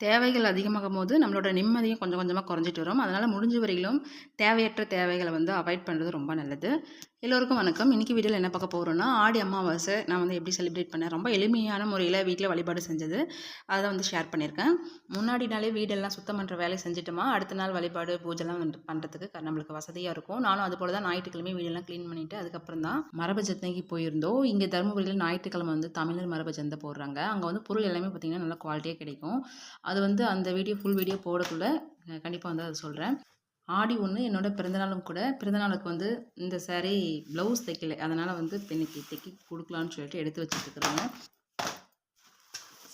தேவைகள் அதிகமாகும் போது நம்மளோட நிம்மதியும் கொஞ்சம் கொஞ்சமாக குறைஞ்சிட்டு வரும். அதனால் முடிஞ்ச வரையிலும் தேவையற்ற தேவைகளை வந்து அவாய்ட் பண்ணுறது ரொம்ப நல்லது. எல்லோருக்கும் வணக்கம். இன்றைக்கி வீடியோவில் என்ன பார்க்க போகிறோன்னா ஆடி அமாவாசை நான் வந்து எப்படி செலிப்ரேட் பண்ணேன் ரொம்ப எளிமையான முறையில் வீட்டில் வழிபாடு செஞ்சது. அதை வந்து ஷேர் பண்ணியிருக்கேன். முன்னாடி நாளே வீடெல்லாம் சுத்தம் பண்ணுற வேலையை செஞ்சுட்டோமா அடுத்த நாள் வழிபாடு பூஜைலாம் வந்து பண்ணுறதுக்கு நம்மளுக்கு வசதியாக இருக்கும். நானும் அது போல் தான் ஞாயிற்றுக்கிழமை வீடெல்லாம் க்ளீன் பண்ணிவிட்டு அதுக்கப்புறம் தான் மரபு போயிருந்தோம். இங்கே தருமபுரியில் ஞாயிற்றுக்கிழமை வந்து தமிழர் மரபு ஜந்தை போடுறாங்க. அங்கே வந்து பொருள் எல்லாமே பார்த்திங்கன்னா நல்லா குவாலிட்டியாக கிடைக்கும். அது வந்து அந்த வீடியோ ஃபுல் வீடியோ போடக்குள்ளே கண்டிப்பாக வந்து அதை சொல்கிறேன் ஆடி ஒன்று என்னோட பிறந்தநாளும் கூட பிறந்தநாளுக்கு வந்து இந்த சாரீ ப்ளவுஸ் தைக்கலை. அதனால் வந்து இப்போ இன்னைக்கு தைக்கி கொடுக்கலான்னு சொல்லிட்டு எடுத்து வச்சுட்டுருக்குறாங்க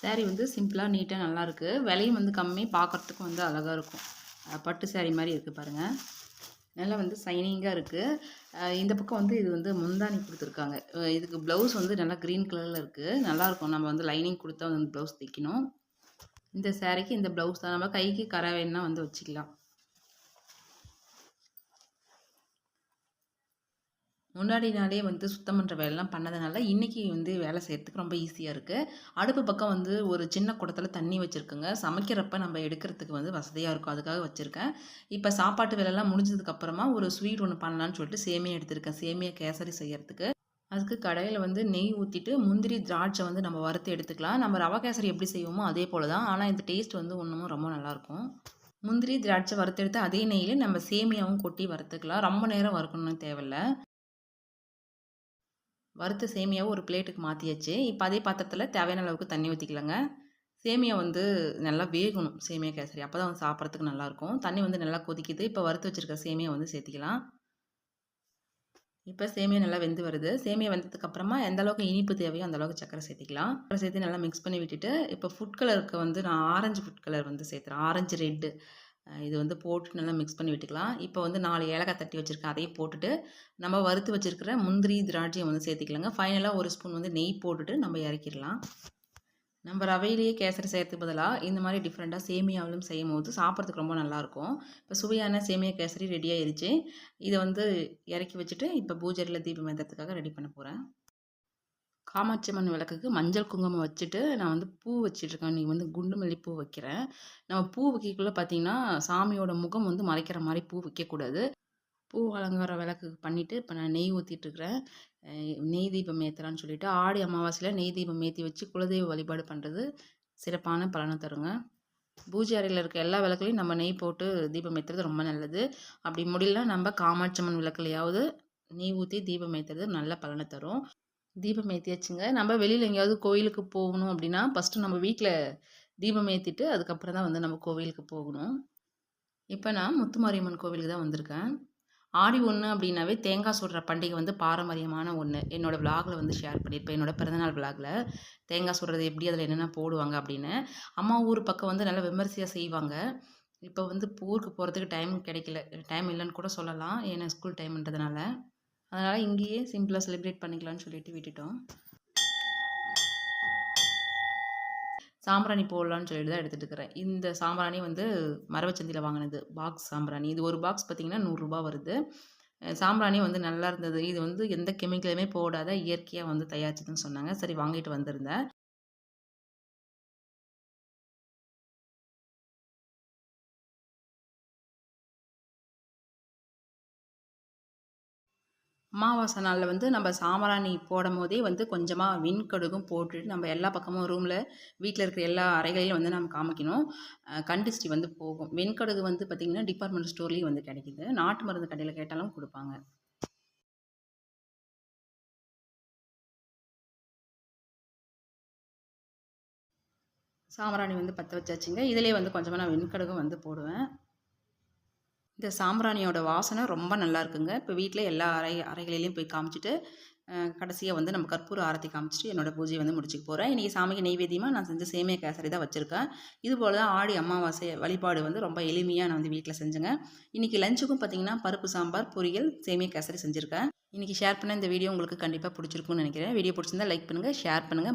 சாரீ வந்து சிம்பிளாக நீட்டாக நல்லாயிருக்கு விலையும் வந்து கம்மி பார்க்குறதுக்கும் வந்து அழகாக இருக்கும். பட்டு சேரீ மாதிரி இருக்குது பாருங்கள் நல்லா வந்து சைனிங்காக இருக்குது இந்த பக்கம் வந்து இது வந்து முந்தானி கொடுத்துருக்காங்க. இதுக்கு ப்ளவுஸ் வந்து நல்லா க்ரீன் கலரில் இருக்குது நல்லாயிருக்கும் நம்ம வந்து லைனிங் கொடுத்தா வந்து ப்ளவுஸ் தைக்கணும். இந்த சாரீக்கு இந்த ப்ளவுஸ் தான். நம்ம கைக்கு கரை வேணுன்னா வந்து வச்சுக்கலாம். முன்னாடி நாளே வந்து சுத்தம் பண்ணுற வேலைலாம் பண்ணதுனால இன்றைக்கி வந்து வேலை செய்கிறதுக்கு ரொம்ப ஈஸியாக இருக்குது அடுப்பு பக்கம் வந்து ஒரு சின்ன குடத்தில் தண்ணி வச்சுருக்குங்க. சமைக்கிறப்ப நம்ம எடுக்கிறதுக்கு வந்து வசதியாக இருக்கும். அதுக்காக வச்சுருக்கேன். இப்போ சாப்பாட்டு வேலைலாம் முடிஞ்சதுக்கப்புறமா ஒரு ஸ்வீட் ஒன்று பண்ணலான்னு சொல்லிட்டு சேமியா எடுத்திருக்கேன். சேமியா கேசரி செய்கிறதுக்கு அதுக்கு கடையில் வந்து நெய் ஊற்றிட்டு முந்திரி திராட்சை வந்து நம்ம வறுத்து எடுத்துக்கலாம். நம்ம ரவா கேசரி எப்படி செய்வோமோ அதே போல் தான் ஆனால் இந்த டேஸ்ட் வந்து ஒன்றுமும் ரொம்ப நல்லாயிருக்கும் முந்திரி திராட்சை வறுத்தெடுத்து அதே நெய்யில் நம்ம சேமியாவும் கொட்டி வறுத்துக்கலாம். ரொம்ப நேரம் வறுக்கணும்னு தேவையில்ல. வறுத்த சேமியாவை ஒரு பிளேட்டுக்கு மாற்றியாச்சு இப்போ அதே பாத்திரத்தில் தேவையான அளவுக்கு தண்ணி ஊற்றிக்கலாங்க சேமியா வந்து நல்லா வேகணும் சேமியா கேசரி. அப்போ தான் வந்து சாப்பிட்றதுக்கு நல்லாயிருக்கும். தண்ணி வந்து நல்லா கொதிக்குது. இப்போ வறுத்து வச்சுருக்க சேமியா வந்து சேர்த்திக்கலாம். இப்போ சேமியா நல்லா வெந்து வருது. சேமியா வெந்ததுக்கப்புறமா எந்த அளவுக்கு இனிப்பு தேவையோ அந்த அளவுக்கு சக்கரை சேர்த்திக்கலாம். சக்கரை சேர்த்து நல்லா மிக்ஸ் பண்ணி விட்டுட்டு இப்போ ஃபுட் கலருக்கு வந்து நான் ஆரஞ்சு ஃபுட் கலர் வந்து சேர்த்துறேன். ஆரஞ்சு ரெட்டு இது வந்து போட்டு நல்லா மிக்ஸ் பண்ணி விட்டுக்கலாம். இப்போ வந்து நாலு ஏலக்காய் தட்டி வச்சுருக்கேன். அதையும் போட்டுட்டு நம்ம வறுத்து வச்சுருக்கிற முந்திரி திராட்சையை வந்து சேர்த்துக்கலாங்க. ஃபைனலாக ஒரு ஸ்பூன் வந்து நெய் போட்டுட்டு நம்ம இறக்கிடலாம். நம்ம ரவையிலேயே கேசரி செய்கிறதுக்கு பதிலாக இந்த மாதிரி டிஃப்ரெண்ட்டாக சேமியாவிலும் செய்யும் போது சாப்பிட்றதுக்கு ரொம்ப நல்லாயிருக்கும். இப்போ சுவையான சேமியா கேசரி ரெடி ஆயிருச்சு. இதை வந்து இறக்கி வச்சுட்டு இப்போ பூஜரியில் தீபம் ஏற்றுறதுக்காக ரெடி பண்ண போகிறேன் காமாட்சி அம்மன் விளக்குக்கு மஞ்சள் குங்குமம் வச்சுட்டு நான் வந்து பூ வச்சிட்ருக்கேன் இன்றைக்கி வந்து குண்டு மல்லி பூ வைக்கிறேன். நம்ம பூ வைக்கக்குள்ளே பார்த்தீங்கன்னா சாமியோட முகம் வந்து மறைக்கிற மாதிரி பூ வைக்கக்கூடாது. பூ அலங்கார விளக்குக்கு பண்ணிவிட்டு இப்போ நான் நெய் ஊற்றிட்டுருக்கிறேன் நெய் தீபம் ஏற்றலான்னு சொல்லிட்டு ஆடி அமாவாசையில் நெய் தீபம் ஏற்றி வச்சு குலதெய்வ வழிபாடு பண்ணுறது சிறப்பான பலனை தருங்க. பூஜை அறையில் இருக்க எல்லா விளக்குலையும் நம்ம நெய் போட்டு தீபம் ஏற்றுறது ரொம்ப நல்லது. அப்படி முடியல நம்ம காமாட்சம்மன் விளக்குலையாவது நெய் ஊற்றி தீபம் ஏற்றுறது நல்ல பலனை தரும். தீபம் ஏற்றியாச்சுங்க நம்ம வெளியில் எங்கேயாவது கோயிலுக்கு போகணும் அப்படின்னா ஃபஸ்ட்டு நம்ம வீட்டில் தீபம் ஏற்றிட்டு அதுக்கப்புறம் தான் வந்து நம்ம கோவிலுக்கு போகணும். இப்போ நான் முத்துமாரியம்மன் கோவிலுக்கு தான் வந்திருக்கேன். ஆடி ஒன்று அப்படின்னாவே தேங்காய் சுடுற பண்டிகை வந்து பாரம்பரியமான ஒன்று என்னோடய விலாகில் வந்து ஷேர் பண்ணியிருப்பேன். என்னோடய பிறந்தநாள் விலாகில் தேங்காய் சுடுறது எப்படி அதில் என்னென்ன போடுவாங்க அப்படின்னு. அம்மா ஊர் பக்கம் வந்து நல்லா விமர்சையாக செய்வாங்க. இப்போ வந்து ஊருக்கு போகிறதுக்கு டைம் கிடைக்கல. டைம் இல்லைன்னு கூட சொல்லலாம். ஏன்னா ஸ்கூல் டைம்ன்றதுனால அதனால் இங்கேயே சிம்பிளாக செலிப்ரேட் பண்ணிக்கலாம்னு சொல்லிட்டு விட்டுட்டோம். சாம்பிராணி போடலான்னு சொல்லிட்டு தான் எடுத்துகிட்டு இருக்கிறேன். இந்த சாம்பிராணி வந்து மரவச்சந்தியில் வாங்கினது. பாக்ஸ் சாம்பிராணி. இது ஒரு பாக்ஸ் பார்த்திங்கன்னா நூறுரூபா வருது. சாம்பிராணி வந்து நல்லா இருந்தது. இது வந்து எந்த கெமிக்கலுமே போடாத இயற்கையாக வந்து தயாரிச்சதுன்னு சொன்னாங்க. சரி வாங்கிட்டு வந்திருந்தேன். அமாவாசை நாளில் வந்து நம்ம சாம்பிராணி போடும் போதே வந்து கொஞ்சமாக விண்கடுகும் போட்டுட்டு நம்ம எல்லா பக்கமும் ரூமில் வீட்டில் இருக்கிற எல்லா அறைகளிலும் வந்து நம்ம காமிக்கணும். கண்டிஸ்டி வந்து போகும். வெண்கடுகு வந்து பார்த்திங்கன்னா டிபார்ட்மெண்ட் ஸ்டோர்லேயும் வந்து கிடைக்குது. நாட்டு மருந்து கடையில் கேட்டாலும் கொடுப்பாங்க. சாம்பிராணி வந்து பற்ற வச்சாச்சுங்க. இதிலே வந்து கொஞ்சமாக நான் வெண்கடுகும் வந்து போடுவேன். இந்த சாம்பிராணியோட வாசனை ரொம்ப நல்லா இருக்குங்க. இப்போ வீட்டில் எல்லா அறை அறைகளிலையும் போய் காமிச்சிட்டு கடைசியாக வந்து நம்ம கற்பூர ஆரத்தி காமிச்சிட்டு என்னோடய பூஜையை வந்து முடிச்சுக்க போகிறேன் இன்றைக்கி சாமிக்கு நெய்வேத்தியமாக நான் செஞ்ச சேமியா கேசரி தான் வச்சுருக்கேன். இது போல் தான் ஆடி அமாவாசை வழிபாடு வந்து ரொம்ப எளிமையாக நான் வந்து வீட்டில் செஞ்சேங்க. இன்றைக்கி லஞ்சுக்கும் பார்த்தீங்கன்னா பருப்பு சாம்பார் பொரியல் சேமியா கேசரி செஞ்சுருக்கேன். இன்றைக்கி ஷேர் பண்ண இந்த வீடியோ உங்களுக்கு கண்டிப்பாக பிடிச்சிருக்கும்னு நினைக்கிறேன். வீடியோ பிடிச்சிருந்தா லைக் பண்ணுங்கள் ஷேர் பண்ணுங்கள்